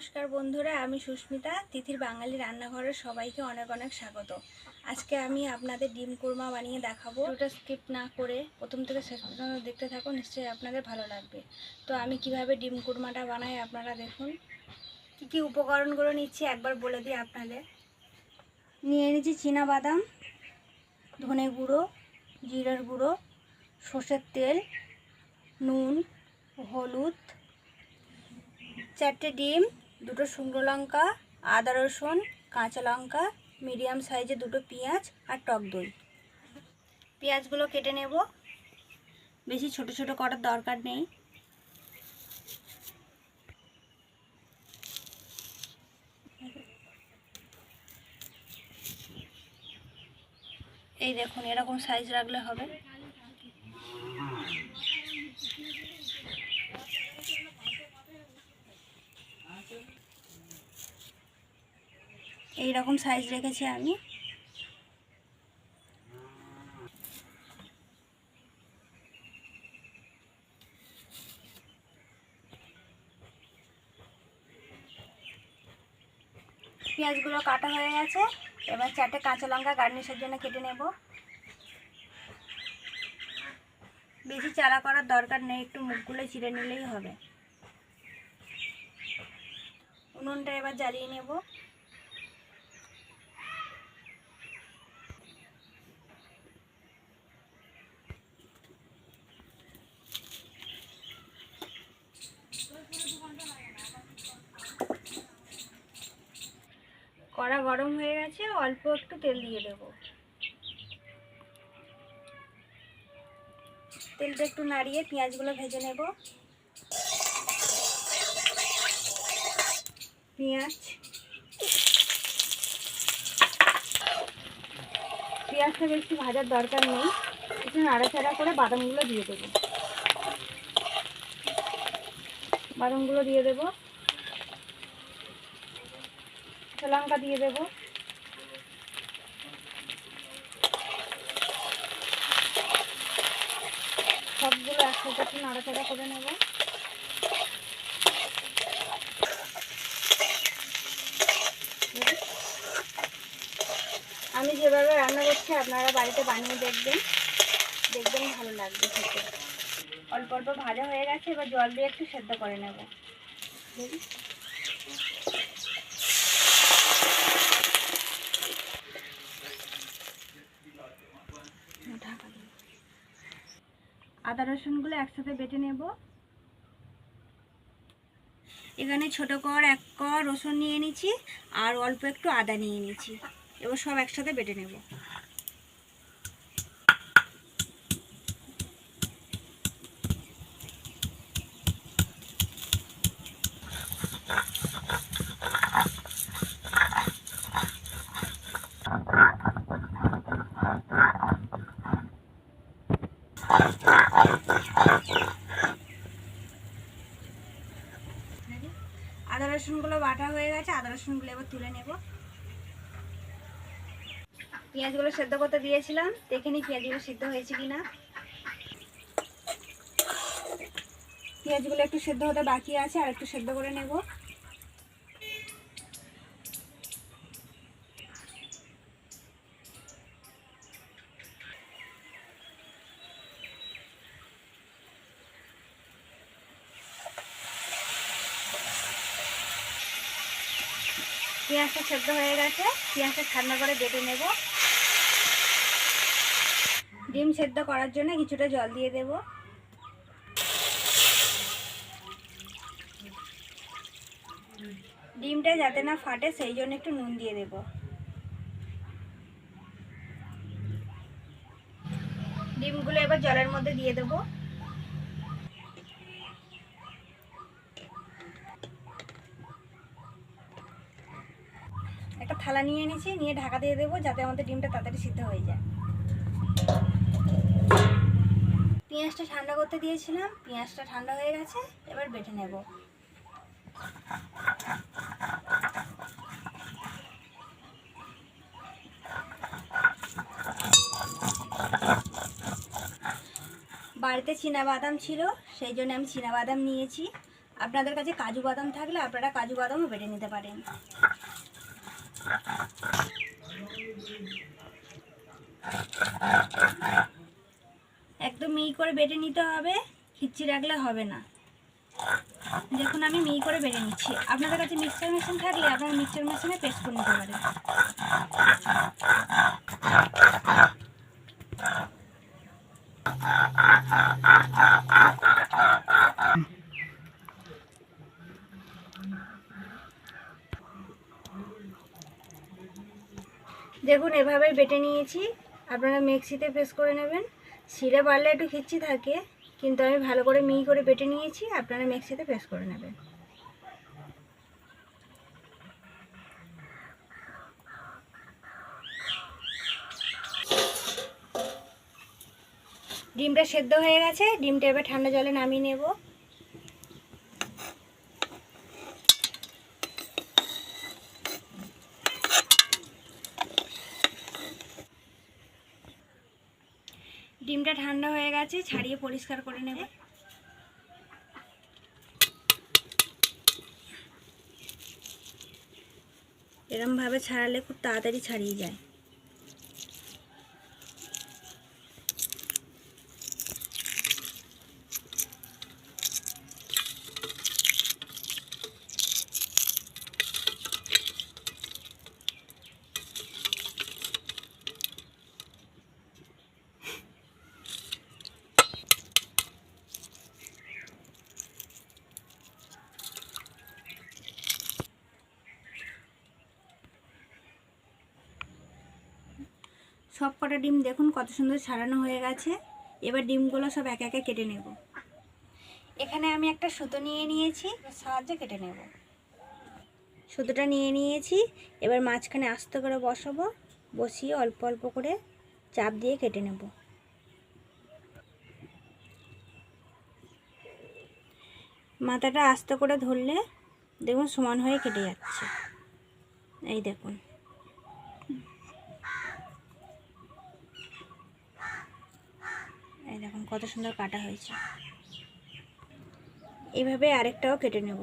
নমস্কার বন্ধুরা, আমি সুস্মিতা, তিথির বাঙালি রান্নাঘরের সবাইকে অনেক অনেক স্বাগত। আজকে আমি আপনাদের ডিম কোরমা বানিয়ে দেখাবো। ওটা স্কিপ না করে প্রথম থেকে শেষ পর্যন্ত দেখতে থাকো নিশ্চয়ই আপনাদের ভালো লাগবে। তো আমি কীভাবে ডিম কোরমাটা বানাই আপনারা দেখুন। কী কী উপকরণগুলো নিচ্ছি একবার বলে দিই আপনাদের। নিয়ে নিচ্ছি চীনা বাদাম ধনে গুঁড়ো, জিরার গুঁড়ো, সর্ষের তেল, নুন, হলুদ, চারটে ডিম দুটো শুকনো লঙ্কা, আদা রসুন, কাঁচা লঙ্কা, মিডিয়াম সাইজে দুটো পেঁয়াজ আর টক দই। পেঁয়াজগুলো কেটে নেব। বেশি ছোট ছোট করার দরকার নেই। এই দেখুন, এরকম সাইজ রাখলে হবে। এই রকম সাইজ রেখেছি আমি। পেঁয়াজগুলো কাটা হয়ে গেছে। এবার চারটে কাঁচা লঙ্কা গার্নিশের জন্য কেটে নেব। বেশি চালা করার দরকার নেই, একটু মুখগুলো চিড়ে নিলেই হবে। উনুনটা এবার জ্বালিয়ে নেব। কড়া গরম হয়ে গেছে, অল্প একটু তেল দিয়ে দেব। তেলটা একটু নাড়িয়ে পেঁয়াজগুলো ভেজে নেব। পেঁয়াজ। পেঁয়াজটা বেশি ভাজার দরকার নেই, একটু নাড়াচাড়া করে বাদামগুলো দিয়ে দেবো। বাদামগুলো দিয়ে দেবো। লঙ্কা দিয়ে দেবো। সবগুলো একসাথে একটু নাড়াচাড়া করে নেব। আমি যেভাবে রান্না করছি, আপনারা বাড়িতে বানিয়ে দেখবেন। দেখবেন ভালো লাগবে খেতে। অল্প অল্প ভাজা হয়ে গেছে, এবার জল দিয়ে একটু সেদ্ধ করে নেব দেখি ঢাকা দিই। আদা রসুনগুলো একসাথে বেটে নেব। এখানে ছোট কর, এক কর রসুন নিয়ে নিচ্ছি আর অল্প একটু আদা নিয়ে নিচ্ছি। এবার সব একসাথে বেটে নেব আদা রসুনগুলো বাটা হয়ে গেছে, আদা রসুনগুলো এবার তুলে নেব। পেঁয়াজগুলো সেদ্ধ করতে দিয়েছিলাম, দেখে নি পেঁয়াজগুলো সিদ্ধ হয়েছে কিনা। পেঁয়াজগুলো একটু সেদ্ধ হতে বাকি আছে, আর একটু সেদ্ধ করে নেব পেঁয়াজটা সেদ্ধ হয়ে গেছে, পেঁয়াজটা ঠান্ডা করে বেটে নেব। ডিম সেদ্ধ করার জন্য কিছুটা জল দিয়ে দেব। ডিমটা যাতে না ফাটে, সেই জন্য একটু নুন দিয়ে দেব। ডিমগুলো এবার জলের মধ্যে দিয়ে দেবো। একটা থালা নিয়ে এনেছি, নিয়ে ঢাকা দিয়ে দেবো যাতে আমাদের ডিমটা তাড়াতাড়ি সিদ্ধ হয়ে যায়। পেঁয়াজটা ঠান্ডা করতে দিয়েছিলাম, পেঁয়াজটা ঠান্ডা হয়ে গেছে, এবার বেটে নেব। বাড়িতে বাদাম ছিল, সেই জন্য আমি বাদাম নিয়েছি। আপনাদের কাছে কাজু বাদাম থাকলে আপনারা কাজু বাদামও বেটে নিতে পারেন। একদম মিহি করে বেটে নিতে হবে খিচ্ছি রাখলে হবে না। দেখুন, আমি মিহি করে বেটে নিচ্ছি। আপনাদের কাছে মিক্সচার মেশিন থাকলে আপনারা মিক্সচার মেশিনে পেস্ট করে নিতে পারেন। দেখুন এভাবে বেটে নিয়েছি। আপনারা মিক্সিতে পেস্ট করে নেবেন। শিলে পারলে একটু খিচ্ছি থাকে, কিন্তু আমি ভালো করে মিহি করে বেটে নিয়েছি, আপনারা মিক্সিতে পেস্ট করে নেবেন। ডিমটা সেদ্ধ হয়ে গেছে, ডিমটা এবার ঠান্ডা জলে নামিয়ে নেব। ডিমটা ঠান্ডা হয়ে গেছে ছাড়িয়ে পরিষ্কার করে নেবে। এরমভাবে ছাড়ালে খুব তাড়াতাড়ি ছাড়িয়ে যায় সব কটা ডিম দেখুন, কত সুন্দর ছাড়ানো হয়ে গেছে। এবার ডিমগুলো সব একে একে কেটে নেব। এখানে আমি একটা সুতো নিয়ে নিয়েছি সাহায্যে কেটে নেব। সুতোটা নিয়ে নিয়েছি, এবার মাঝখানে আস্তে করে বসাবো, বসিয়ে অল্প অল্প করে চাপ দিয়ে কেটে নেব। মাথাটা আস্তে করে ধরলে দেখুন সমান হয়ে কেটে যাচ্ছে। এই দেখুন এই দেখুন কত সুন্দর কাটা হয়েছে। এইভাবে আরেকটাও কেটে নেব।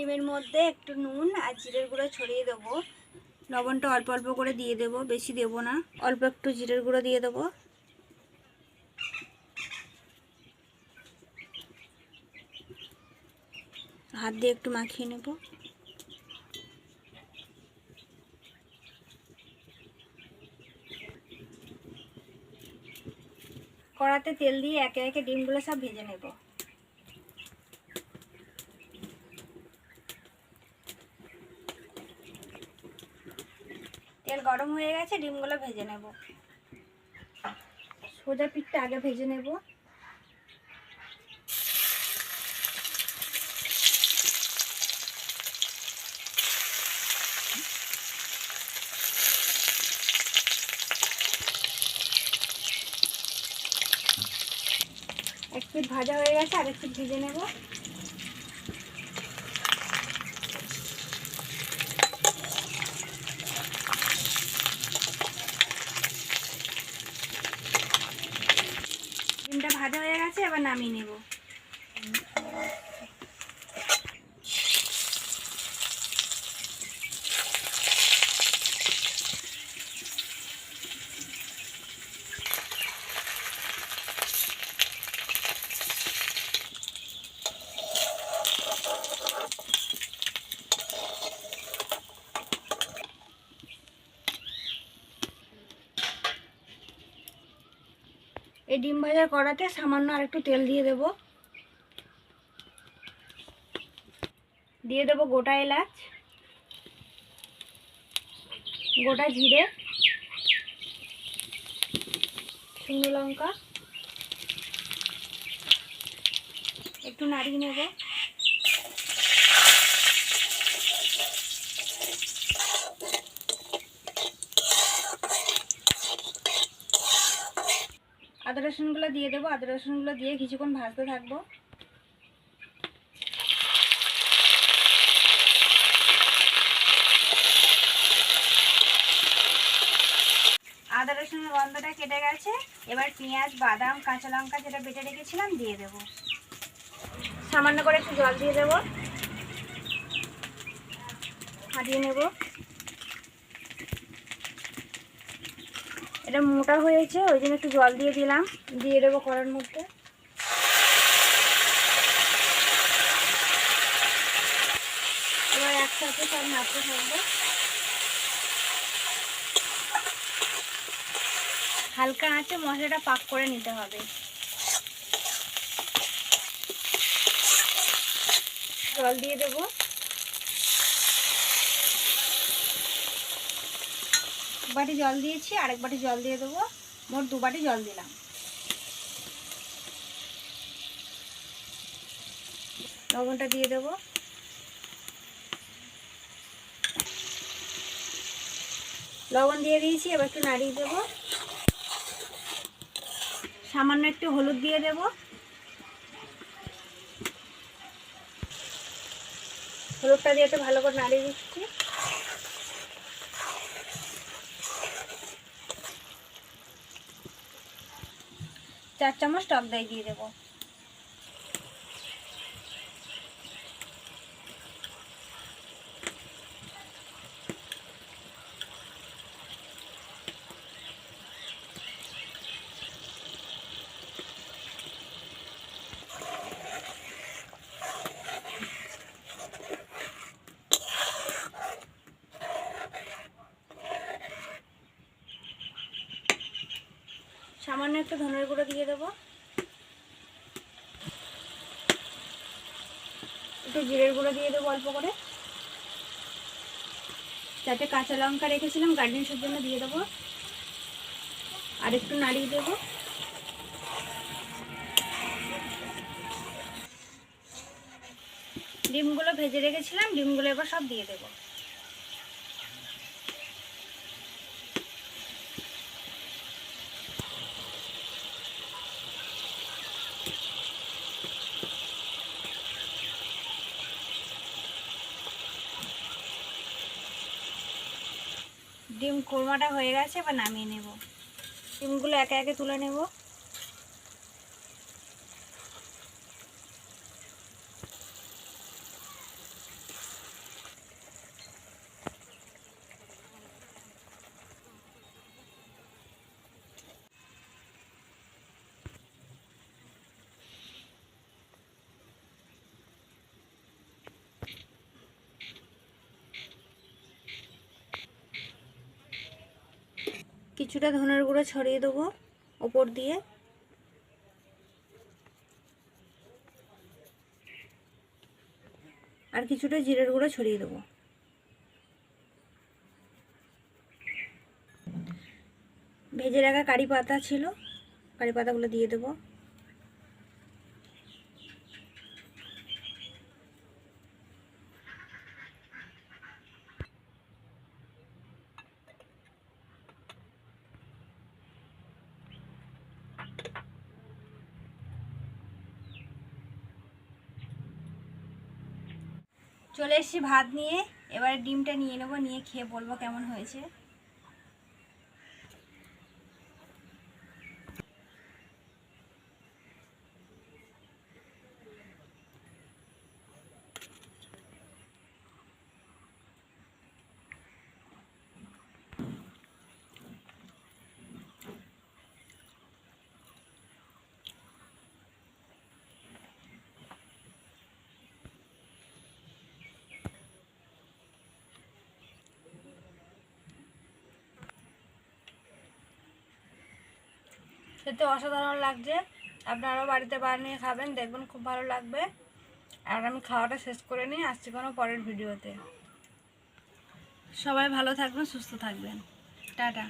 ডিমের মধ্যে একটু নুন আর জিরের গুঁড়ো ছড়িয়ে দেবো। লবণটা অল্প অল্প করে দিয়ে দেবো, বেশি দেবো না। অল্প একটু জিরের গুঁড়ো দিয়ে দেবো। হাত দিয়ে একটু মাখিয়ে নেব। কড়াতে তেল দিয়ে একে একে ডিমগুলো সব ভেজে নেব। গরম হয়ে গেছে, ডিমগুলো ভেজে নেব। সোজা পিঠটা আগে ভেজে নেব। এক পিঠ ভাজা হয়ে গেছে, আরেক পিঠ ভেজে নেব ডিমটা ভাজা হয়ে গেছে এবার নামিয়ে নেব এই ডিম ভাজার কড়াতে সামান্য আর একটু তেল দিয়ে দেব। দিয়ে দেব গোটা এলাচ, গোটা জিরে, শুকনো লঙ্কা, একটু নাড়িয়ে নেব। রসুনগুলো দিয়ে দেবো, আদা রসুনগুলো দিয়ে কিছুক্ষণ ভাজতে থাকব। আদা রসুনের গন্ধটা কেটে গেছে, এবার পেঁয়াজ, বাদাম, কাঁচা লঙ্কা যেটা বেটে রেখেছিলাম দিয়ে দেব। সামান্য করে একটু জল দিয়ে দেব। হারিয়ে নেব। এটা মোটা হয়েছে ওই জন্য একটু জল দিয়ে দিলাম, দিয়ে দেবো কড়ার মধ্যে। এবার একসাথে সব নাড়তে থাকব। হালকা আঁচে মশলাটা পাক করে নিতে হবে। জল দিয়ে দেব। বাটি জল দিয়েছি, আরেক বাটি জল দিয়ে দেবো। মোট দু বাটি জল দিলাম। লবণটা দিয়ে দেবো। লবণ দিয়ে দিয়েছি, এবার একটু নাড়িয়ে দেবো। সামান্য একটু হলুদ দিয়ে দেব। হলুদটা দিয়ে একটু ভালো করে নাড়িয়ে দিচ্ছি। চার চামচ টক দই দিয়ে দেবো। সামান্য একটু ধনের গুঁড়ো দিয়ে দেবো। একটু জিরের গুঁড়ো দিয়ে দেবো অল্প করে। যাতে কাঁচা লঙ্কা রেখেছিলাম, গার্নিশের জন্য দিয়ে দেবো। আর একটু নাড়িয়ে দেবো। ডিমগুলো ভেজে রেখেছিলাম, ডিমগুলো এবার সব দিয়ে দেবো। ডিম কোরমাটা হয়ে গেছে এবার নামিয়ে নেব। ডিমগুলো একে একে তুলে নেব। কিছুটা ধনের গুঁড়ো ছড়িয়ে দেবো ওপর দিয়ে। আর কিছুটা জিরের গুঁড়ো ছড়িয়ে দেবো। ভেজে রাখা কারি পাতা ছিল, কারি পাতাগুলো দিয়ে দেবো। চলে এসেছি ভাত নিয়ে। এবারে ডিমটা নিয়ে নেব নিয়ে খেয়ে বলব কেমন হয়েছে। খেতে অসাধারণ লাগছে। আপনারাও বাড়িতে বানিয়ে খাবেন, দেখবেন খুব ভালো লাগবে। আর আমি খাওয়াটা শেষ করে নিই, আসছি কোনো পরের ভিডিওতে। সবাই ভালো থাকবেন, সুস্থ থাকবেন। টাটা।